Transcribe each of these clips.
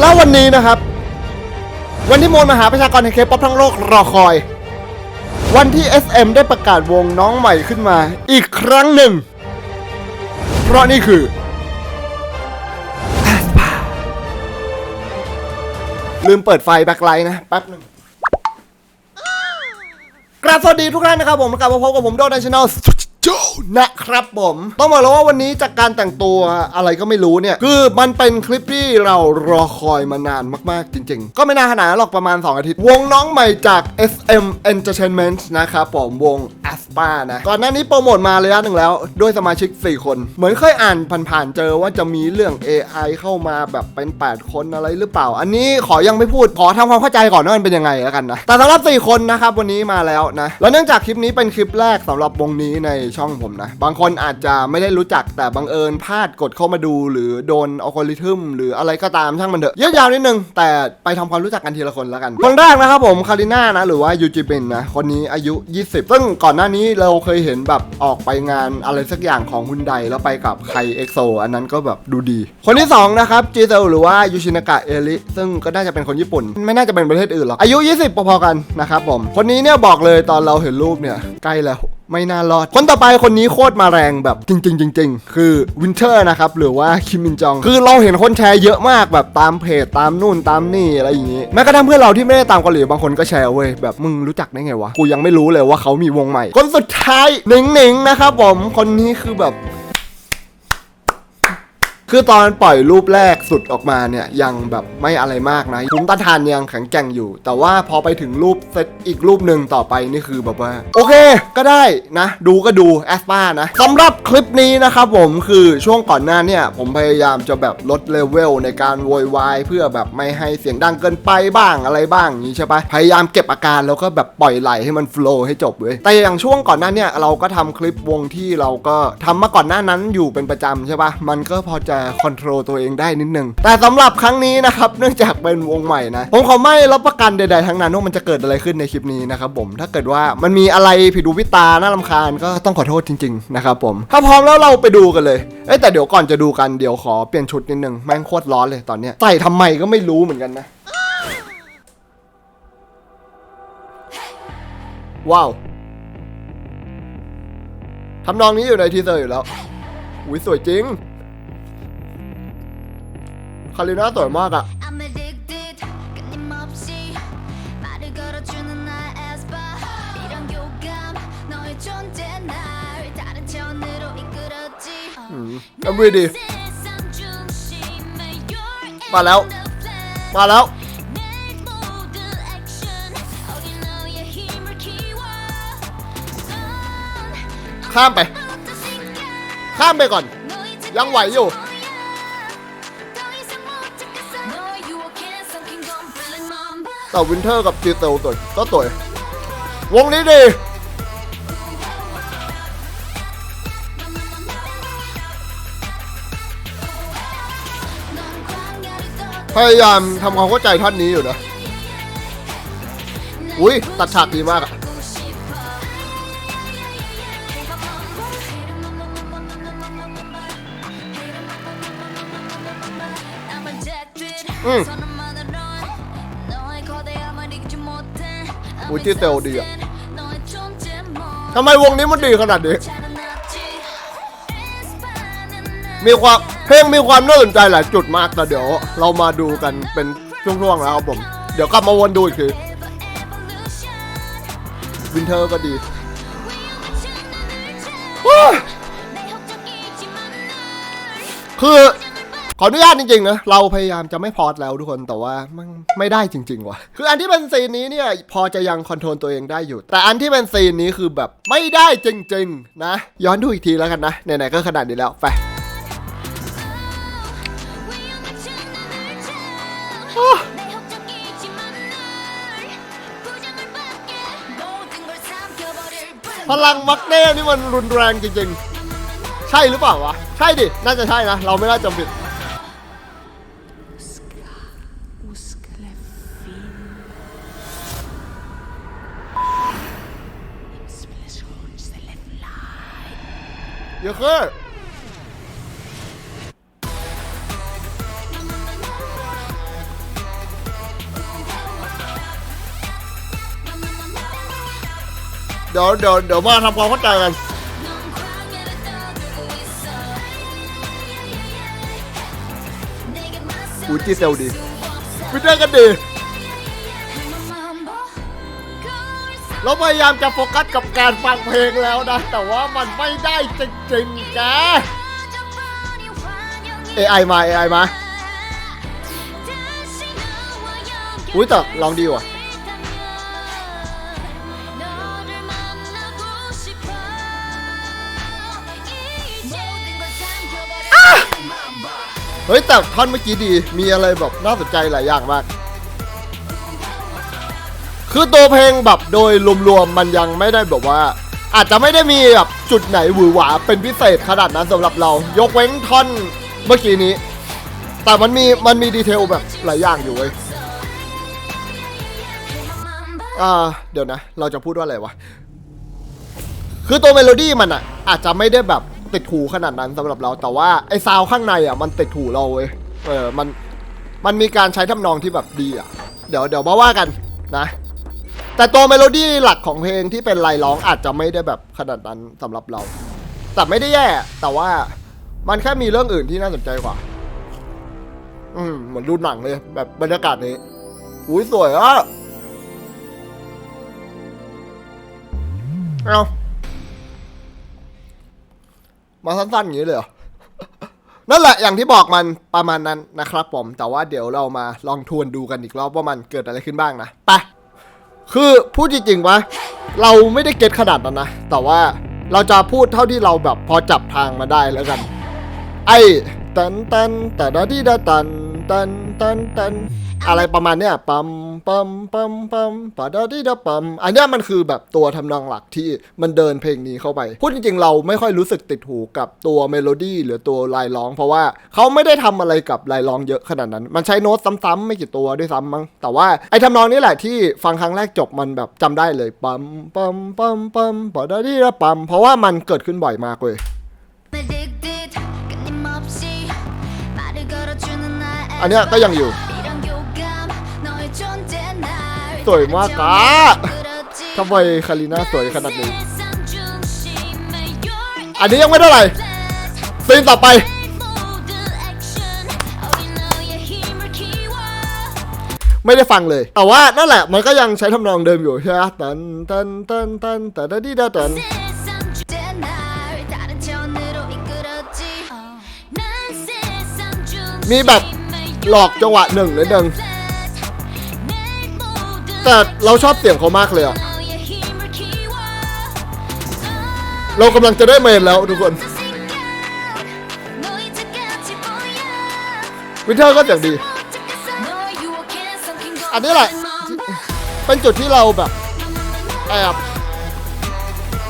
แล้ววันนี้นะครับ วันที่มวลมหาประชากรแห่งเคป๊อปทั้งโลกรอคอย วันที่ SM ได้ประกาศวงน้องใหม่ขึ้นมา อีกครั้งหนึ่ง เพราะนี่คือลืมเปิดไฟแบ็คไลท์นะแป๊บหนึ่งกราบสวัสดีทุกท่านนะครับผมกลับมาพบกับผมโดนันชแนล นะครับผม ต้องบอกเลยว่าวันนี้จากการแต่งตัวอะไรก็ไม่รู้เนี่ย คือมันเป็นคลิปที่เรารอคอยมานานมากๆจริง ๆ ก็ไม่นานขนาดหรอกประมาณ 2 อาทิตย์ วงน้องใหม่จาก SM Entertainment นะครับผมวง Aspa นะก่อนหน้านี้โปรโมทมาระยะหนึ่งแล้ว ด้วยสมาชิก 4 คน เหมือนเคยอ่านผ่านๆเจอว่าจะมีเรื่อง AI เข้ามาแบบเป็น 8 คนอะไรหรือเปล่า อันนี้ขอยังไม่พูดขอทำความเข้าใจก่อนว่ามันเป็นยังไงแล้วกันนะแต่สำหรับ 4 คนนะครับวันนี้มาแล้วนะแล้วเนื่องจากคลิปนี้เป็นคลิปแรกสำหรับวงนี้ในช่องผมนะบางคนอาจจะไม่ได้รู้จักแต่บังเอิญพลาดกดเข้ามาดู หรือโดนอัลกอริทึมหรืออะไรก็ตามช่างมันเถอะเยอะยาวนิดนึงแต่ไปทำความรู้จักกันทีละคนแล้วกันคนแรกนะครับผมคาริน่านะหรือว่ายูจิบินนะคนนี้อายุ 20 ซึ่งก่อนหน้านี้เราเคยเห็นแบบออกไปงานอะไรสักอย่างของฮุนไดแล้วไปกับใครเอ็กโซอันนั้นก็แบบดูดี คนที่ 2 นะครับจีเซลหรือว่ายูชินากะเอริซึ่งก็น่าจะเป็นคนญี่ปุ่น ไม่น่าจะเป็นประเทศอื่นหรอกอายุ 20พอๆกันนะครับผมคนนี้เนี่ยบอกเลยตอนเราเห็นรูปเนี่ยใกล้แล้ว ไม่น่ารอด คนต่อไปคนนี้โคตรมาแรงแบบจริงๆจริงๆคือวินเทอร์นะครับ หรือว่าคิมมินจอง คือเราเห็นคนแชร์เยอะมากแบบตามเพจตามนู่นตามนี่อะไรอย่างนี้ แม้กระทั่งเพื่อนเราที่ไม่ได้ตามเกาหลีบางคนก็แชร์เว้ยแบบมึงรู้จักได้ไงวะ กูยังไม่รู้เลยว่าเขามีวงใหม่ คนสุดท้ายหนิงหนิงๆนะครับผมคนนี้คือแบบ คือตอนปล่อยรูปแรกสุดออกมาเนี่ยยังแบบไม่อะไรมากนะภูมิต้านทานยังแข็งแกร่งอยู่ แต่ว่าพอไปถึงรูปเซตอีกรูปหนึ่งต่อไปนี่คือแบบว่า โอเคก็ได้นะ ดูก็ดูแอสปานะสำหรับคลิปนี้นะครับผมคือช่วงก่อนหน้าเนี่ยผมพยายามจะแบบลดเลเวลในการโวยวายเพื่อแบบไม่ให้เสียงดังเกินไปบ้างอะไรบ้างนี้ใช่ปะพยายามเก็บอาการแล้วก็แบบปล่อยไหลให้มันฟล์ให้จบเว้ยแต่อย่างช่วงก่อนหน้าเนี่ยเราก็ทำคลิปวงที่เราก็ทำมาก่อนหน้านั้นอยู่เป็นประจำใช่ปะมันก็พอจะคอนโทรลตัวเองได้นิดนึง แต่สำหรับครั้งนี้นะครับเนื่องจากเป็นวงใหม่นะ ผมขอไม่รับประกันใดๆทั้งนั้นว่ามันจะเกิดอะไรขึ้นในคลิปนี้นะครับผมถ้าเกิดว่ามันมีอะไรผิดหูผิดตาน่ารำคาญก็ต้องขอโทษจริงๆนะครับผมถ้าพร้อมแล้วเราไปดูกันเลยเอ้แต่เดี๋ยวก่อนจะดูกันเดี๋ยวขอเปลี่ยนชุดนิดนึงแม่งโคตรร้อนเลยตอนเนี้ยใส่ทำไมก็ไม่รู้เหมือนกันนะว้าวทำนองนี้อยู่ในทีเซอร์อยู่แล้วอุ้ยสวยจริง คาริน่าสวยมากอะเอ็มวีดี มาแล้ว มาแล้วข้ามไป ข้ามไปก่อน ยังไหวอยู่ แต่วินเทอร์กับจีเตลตัวก็ตัววงนี้ดีพยายามทำความเข้าใจท่านนี้อยู่นะ อุ้ยตัดฉากดีมากอะอืม อ้ยที่เซลดีอะทำไมวงนี้มันดีขนาดนี้ มีความเพลงมีความน่าสนใจหลายจุดมากแต่เดี๋ยว เรามาดูกันเป็นช่วงๆแล้วครับผม เดี๋ยวกลับมาวนดูอีกทีวินเทอร์ก็ดีคือ ขออนุญาตจริงๆนะเราพยายามจะไม่พอดแล้วทุกคนแต่ว่ามันไม่ได้จริง ๆ ว่ะ คืออันที่เป็นซีนนี้เนี่ยพอจะยังคอนโทรลตัวเองได้อยู่ แต่อันที่เป็นซีนนี้คือแบบไม่ได้จริง ๆ นะ ย้อนดูอีกทีแล้วกันนะไหนๆก็ขนาดนี้แล้วไปพลังมักเน่นี่มันรุนแรงจริงๆ ใช่หรือเปล่าวะ ใช่ดิ น่าจะใช่นะ เราไม่น่าจำผิด ดี๋ยวเดี๋ยวเดี๋ยวมาทำความเข้าใจกันอูจิเซลดีฟิตเนอรกันดี เราพยายามจะโฟกัสกับการฟังเพลงแล้วนะ แต่ว่ามันไม่ได้จริงๆแก AI มา AI มา อุ้ยแต่ลองดีว่ะ เฮ้ยแต่ท่อนเมื่อกี้ดีมีอะไรแบบน่าสนใจหลายอย่างมาก คือตัวเพลงแบบโดยรวมๆมันยังไม่ได้แบบว่า อาจจะไม่ได้มีแบบจุดไหนหวือหวาเป็นพิเศษขนาดนั้นสำหรับเรา ยกเว้นท่อนเมื่อกี้นี้ แต่มันมีมันมีดีเทลแบบหลายอย่างอยู่เว้ยอ่าเดี๋ยวนะ เราจะพูดว่าอะไรวะ คือตัวเมโลดี้มันอะอาจจะไม่ได้แบบ ติดหูขนาดนั้นสำหรับเรา แต่ว่าไอ้ซาวข้างในอะมันติดหูเราเว้ยเออมันมันมีการใช้ทำนองที่แบบดีอะ เดี๋ยวเดี๋ยวมาว่ากันนะ แต่ตัวเมโลดี้หลักของเพลงที่เป็นลายร้องอาจจะไม่ได้แบบขนาดนั้นสำหรับเรา แต่ไม่ได้แย่ แต่ว่ามันแค่มีเรื่องอื่นที่น่าสนใจกว่า อืมเหมือนดูหนังเลย แบบบรรยากาศนี้อุ้ยสวยอะเอา มาสั้นๆอย่างนี้เลยเหรอ นั่นแหละอย่างที่บอกมันประมาณนั้นนะครับผม แต่ว่าเดี๋ยวเรามาลองทวนดูกันอีกรอบว่ามันเกิดอะไรขึ้นบ้างนะ ไป คือพูดจริงๆวะเราไม่ได้เก็ตขนาดนั้นนะ แต่ว่าเราจะพูดเท่าที่เราแบบพอจับทางมาได้แล้วกัน ไอ้ตันตันแต่ดาดีดาตันตันตันตัน อะไรประมาณเนี้ยปั๊มปั๊มปั๊มปั๊มปะดดิดาปั๊มอันนี้มันคือแบบตัวทำนองหลักที่มันเดินเพลงนี้เข้าไป พูดจริงๆเราไม่ค่อยรู้สึกติดหูกับตัวเมโลดี้หรือตัวลายร้อง เพราะว่าเขาไม่ได้ทำอะไรกับลายร้องเยอะขนาดนั้น มันใช้โน้ตซ้ำๆ ไม่กี่ตัวด้วยซ้ำมั้งแต่ว่าไอ้ทำนองนี้แหละที่ฟังครั้งแรกจบมันแบบจำได้เลยปั๊มปั๊มปั๊มปั๊มปะดดิดาปั๊มเพราะว่ามันเกิดขึ้นบ่อยมากเลยอันนี้ก็ยังอยู่ สวยมากอะทำไมคาริน่าสวยขนาดนี้ อันนี้ยังไม่เท่าไหร่ซีนต่อไป ไม่ได้ฟังเลย แต่ว่านั่นแหละมันก็ยังใช้ทำนองเดิมอยู่ใช่ไหมตันตันตันตันตัดดีดตันมีแบบหลอกจังหวะหนึ่งนิดนึ่ง แต่เราชอบเสียงเขามากเลยอะเรากำลังจะได้เมนแล้วทุกคนวินเทอร์ก็อย่างดี อันนี้แหละ เป็นจุดที่เราแบบแอบ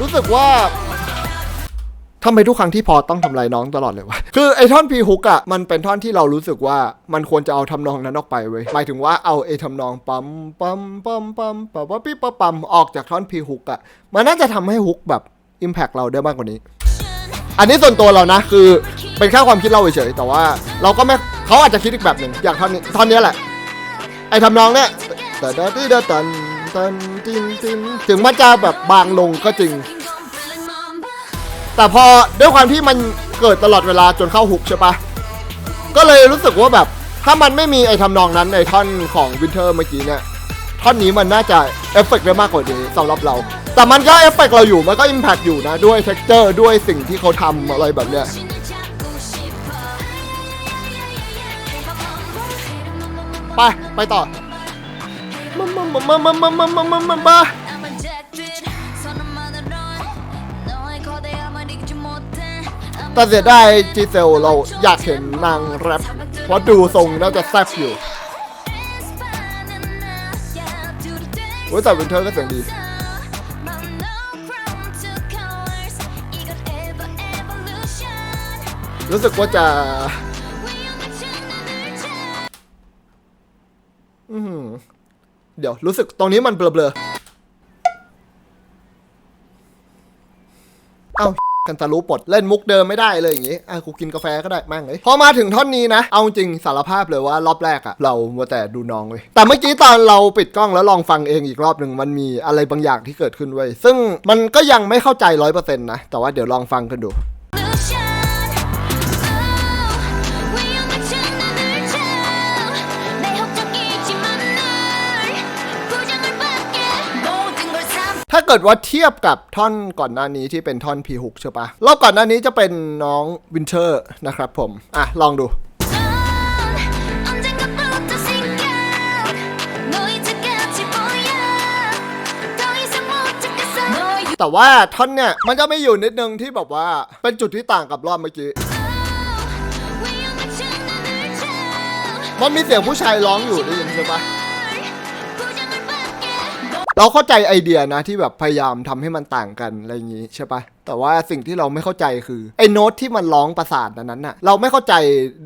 รู้สึกว่า ทำไมทุกครั้งที่พอต้องทำลายน้องตลอดเลยวะ คือไอท่อนพีฮุกอะมันเป็นท่อนที่เรารู้สึกว่ามันควรจะเอาทำนองนั้นออกไปเว้ย หมายถึงว่าเอาไอทำนองปั๊มปั๊มปั๊มปั๊มปั๊มปั๊มปิ๊บปั๊มปั๊มออกจากท่อนพีฮุกอะมันน่าจะทำให้ฮุกแบบอิมแพกเราได้มากกว่านี้ อันนี้ส่วนตัวเรานะคือเป็นแค่ความคิดเราเฉยๆแต่ว่าเราก็ไม่เขาอาจจะคิดอีกแบบหนึ่งอย่างท่อนนี้ท่อนนี้แหละ ไอทำนองเนี้ยแต่ดาดีดาตันตันตินตินถึงมันจะแบบบางลงก็จริง แต่พอด้วยความที่มันเกิดตลอดเวลาจนเข้าหุกใช่ปะก็เลยรู้สึกว่าแบบถ้ามันไม่มีไอ้ทำนองนั้นในท่อนของวินเทอร์เมื่อกี้เนี่ยท่อนนี้มันน่าจะเอฟเฟกต์ได้มากกว่านี้สำหรับเรา แต่มันก็เอฟเฟกต์เราอยู่มันก็อิมแพกอยู่นะ ด้วยเท็กเจอร์ด้วยสิ่งที่เขาทำอะไรแบบเนี้ยไป ไปต่อมามามามามามามามามา แต่เสียดายจีเซลเราอยากเห็นนางแรปเพราะดูทรงน่าจะแซ่บอยู่โอ้ยแต่วินเทอร์ก็เสียงดีรู้สึกว่าจะอือหือเดี๋ยวรู้สึกตรงนี้มันเบลอๆ เอ้า กันตะลุปลดเล่นมุกเดิมไม่ได้เลยอย่างงี้อะกูกินกาแฟก็ได้แมั่งเลยพอมาถึงท่อนนี้นะ เอาจริงสารภาพเลยว่ารอบแรกอะเรามัวแต่ดูน้องเว้ยแต่เมื่อกี้ตอนเราปิดกล้องแล้วลองฟังเองอีกรอบหนึ่งมันมีอะไรบางอย่างที่เกิดขึ้นไว้ซึ่งมันก็ยังไม่เข้าใจร้อยเปอร์เซ็นต์นะแต่ว่าเดี๋ยวลองฟังกันดู เกิดว่าเทียบกับท่อนก่อนหน้านี้ที่เป็นท่อน P6 ใช่ปะรอบก่อนหน้านี้จะเป็นน้องวินเทอร์นะครับผม อะ ลองดู แต่ว่าท่อนเนี่ย มันจะไม่อยู่นิดนึงที่แบบว่าเป็นจุดที่ต่างกับรอบเมื่อกี้ มันมีเสียงผู้ชายร้องอยู่ได้ยินใช่ปะ เราเข้าใจไอเดียนะที่แบบพยายามทำให้มันต่างกันอะไรอย่างนี้ใช่ปะแต่ว่าสิ่งที่เราไม่เข้าใจคือไอ้โน้ตที่มันร้องประสานนั้นน่ะเราไม่เข้าใจ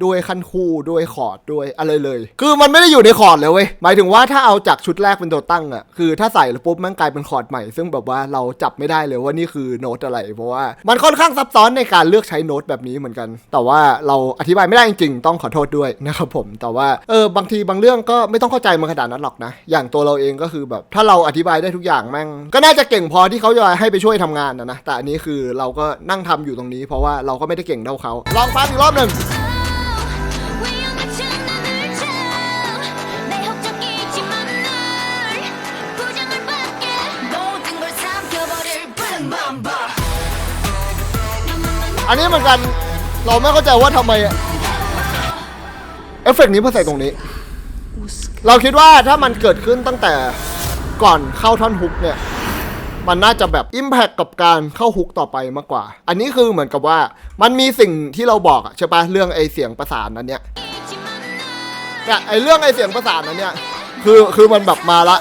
ด้วยขั้นคู่ด้วยคอร์ดด้วยอะไรเลย คือมันไม่ได้อยู่ในคอร์ดเลยเว้ยหมายถึงว่าถ้าเอาจากชุดแรกเป็นตัวตั้งอะคือถ้าใส่แล้วปุ๊บมันกลายเป็นคอร์ดใหม่ ซึ่งแบบว่าเราจับไม่ได้เลยว่านี่คือโน้ตอะไร เพราะว่ามันค่อนข้างซับซ้อนในการเลือกใช้โน้ตแบบนี้เหมือนกัน แต่ว่าเราอธิบายไม่ได้จริงๆต้องขอโทษด้วยนะครับผมแต่ว่าเออบางทีบางเรื่องก็ไม่ต้องเข้าใจมันขนาดนั้นหรอกนะ อย่างตัวเราเองก็คือแบบถ้าเราอธิบายได้ทุกอย่างแม่งก็น่าจะเก่งพอที่เขาจะให้ไปช่วยทำงานนะนะแต่อันนี้คือเราก็นั่งทำอยู่ตรงนี้ เพราะว่าเราก็ไม่ได้เก่งเท่าเขา ลองฟังอีกรอบหนึ่งอันนี้เหมือนกันเราไม่เข้าใจว่าทำไมเอฟเฟกนี้เพื่อใส่ตรงนี้ เราคิดว่าถ้ามันเกิดขึ้นตั้งแต่ก่อนเข้าท่อนฮุกเนี่ย มันน่าจะแบบ Impact กับการเข้าฮุกต่อไปมากกว่า อันนี้คือเหมือนกับว่ามันมีสิ่งที่เราบอกอะใช่ปะเรื่องไอเสียงประสานนั้นเนี่ยเนี่ยไอเรื่องไอเสียงประสานนั้นเนี่ยคือคือมันแบบมาละ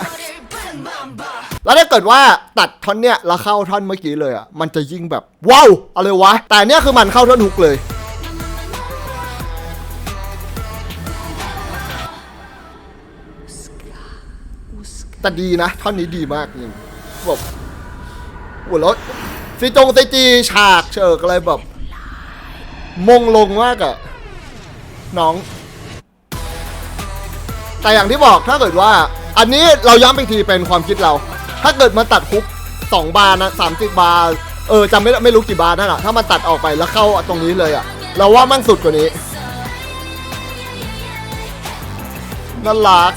แล้วถ้าเกิดว่าตัดท่อนเนี่ยแล้วเข้าท่อนเมื่อกี้เลยอะมันจะยิ่งแบบว้าวอะไรวะ แต่เนี่ยคือมันเข้าท่อนฮุกเลย แต่ดีนะ ท่อนนี้ดีมากจริงแบบ โอ้แล้วซีจงซีจีฉากเชิกอะไรแบบมงลงมากอะน้อง แต่อย่างที่บอกถ้าเกิดว่า อันนี้เราย้ำอีกทีเป็นความคิดเรา ถ้าเกิดมันตัดคุกสองบาร์นะสามสิบบาร์เออจำไม่ไม่รู้กี่บาร์นั่นแหละถ้ามันตัดออกไปแล้วเข้าตรงนี้เลยอะเราว่ามันสุดกว่านี้น่ารัก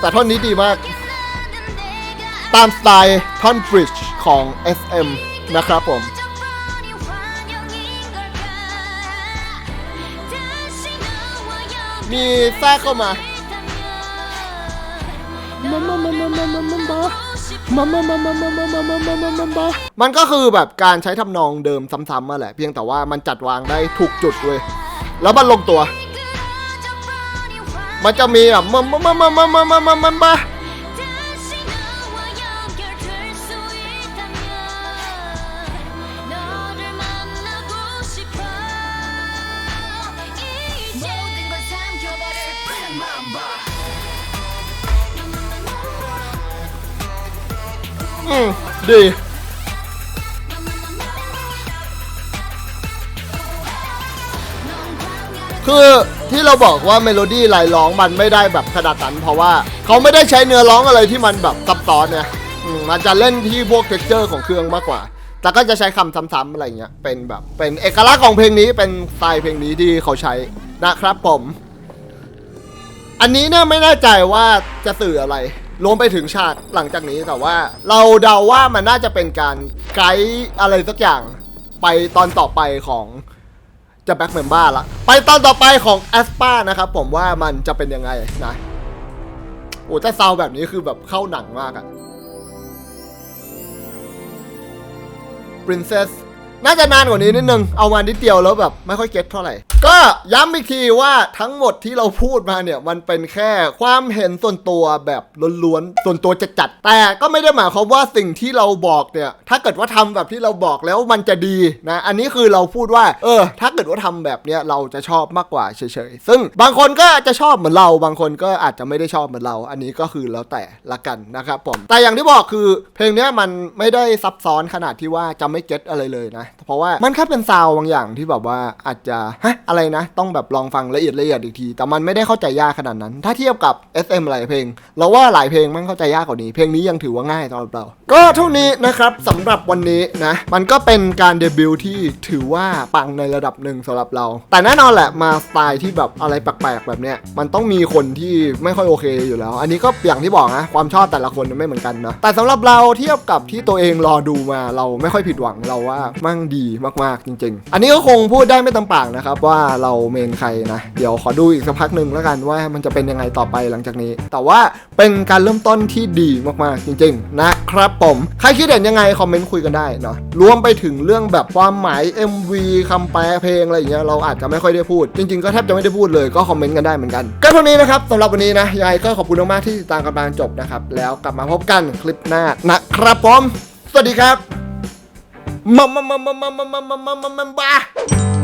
แต่ท่อนนี้ดีมาก ตามสไตล์ท่อนบริดจ์ของ SM นะครับผมมีแทรกเข้ามามันก็คือแบบการใช้ทำนองเดิมซ้ำๆมาแหละ เพียงแต่ว่ามันจัดวางได้ถูกจุดเว้ย แล้วมันลงตัว มันจะมีแบบมันมันมันมันมันมันมันมันอืมดีคือ ที่เราบอกว่าเมโลดี้ลายร้องมันไม่ได้แบบขนาดนั้นเพราะว่าเขาไม่ได้ใช้เนื้อร้องอะไรที่มันแบบซับซ้อนเนี่ยมมันจะเล่นที่พวกเท็กเจอร์ของเครื่องมากกว่า แต่ก็จะใช้คำซ้ำๆอะไรเงี้ย เป็นแบบ เป็นเอกลักษณ์ของเพลงนี้ เป็นสไตล์เพลงนี้ที่เขาใช้นะครับผม อันนี้เนี่ยไม่แน่ใจว่าจะสื่ออะไร รวมไปถึงฉากหลังจากนี้แต่ว่า เราเดาว่ามันน่าจะเป็นการไกด์อะไรสักอย่างไปตอนต่อไปของ จะแบ็กเมมบ้าละ ไปตอนต่อไปของแอสปานะครับผมว่ามันจะเป็นยังไงนะโอ้แต่ซาวแบบนี้คือแบบเข้าหนังมากอะ Princess น่าจะนานกว่านี้นิดนึง เอามานิดเดียวแล้วแบบไม่ค่อยเก็ตเท่าไหร่ ก็ย้ำอีกทีว่าทั้งหมดที่เราพูดมาเนี่ยมันเป็นแค่ความเห็นส่วนตัวแบบล้วนๆส่วนตัวจะจัดๆแต่ก็ไม่ได้หมายความว่าสิ่งที่เราบอกเนี่ยถ้าเกิดว่าทำแบบที่เราบอกแล้วมันจะดีนะอันนี้คือเราพูดว่า เออ ถ้าเกิดว่าทำแบบเนี้ยเราจะชอบมากกว่าเฉยๆซึ่งบางคนก็อาจจะชอบเหมือนเรา บางคนก็อาจจะไม่ได้ชอบเหมือนเรา อันนี้ก็คือแล้วแต่ละกันนะครับผมแต่อย่างที่บอกคือเพลงเนี้ยมันไม่ได้ซับซ้อนขนาดที่ว่าจะไม่เก็ตอะไรเลยนะเพราะว่ามันแค่เป็นซาวบางอย่างที่แบบว่าอาจจะฮะอะไรนะ ต้องแบบลองฟังละเอียดละเอียดอีกที แต่มันไม่ได้เข้าใจยากขนาดนั้น ถ้าเทียบกับ SM หลายเพลง เราว่าหลายเพลงมันเข้าใจยากกว่านี้ เพลงนี้ยังถือว่าง่ายสำหรับเรา ก็เท่านี้นะครับสำหรับวันนี้นะ มันก็เป็นการเดบิวต์ที่ถือว่าปังในระดับหนึ่งสำหรับเรา แต่แน่นอนแหละมาสไตล์ที่แบบอะไรแปลกๆแบบเนี้ย มันต้องมีคนที่ไม่ค่อยโอเคอยู่แล้ว อันนี้ก็อย่างที่บอกนะ ความชอบแต่ละคนไม่เหมือนกันนะ แต่สำหรับเราเทียบกับที่ตัวเองรอดูมา เราไม่ค่อยผิดหวังเราว่ามั่งดีมากๆจริง ๆ อันนี้ก็คงพูดได้ไม่ต็มปากนะครับว่าเราเมนใครนะ เดี๋ยวขอดูอีกสักพักหนึ่งแล้วกันว่ามันจะเป็นยังไงต่อไปหลังจากนี้ แต่ว่าเป็นการเริ่มต้นที่ดีมากๆจริง ๆ นะครับผม ใครคิดเห็นยังไงคอมเมนต์คุยกันได้เนาะรวมไปถึงเรื่องแบบความหมาย MV คำแปลเพลงอะไรอย่างเงี้ยเราอาจจะไม่ค่อยได้พูด จริง ๆ ก็แทบจะไม่ได้พูดเลยก็คอมเมนต์กันได้เหมือนกันก็เท่านี้นะครับสำหรับวันนี้นะยังไงก็ขอบคุณมากๆที่ติดตามกันมาจนจบนะครับแล้วกลับมาพบกันคลิปหน้านะครับผมสวัสดีครับมามามามามามามามามามา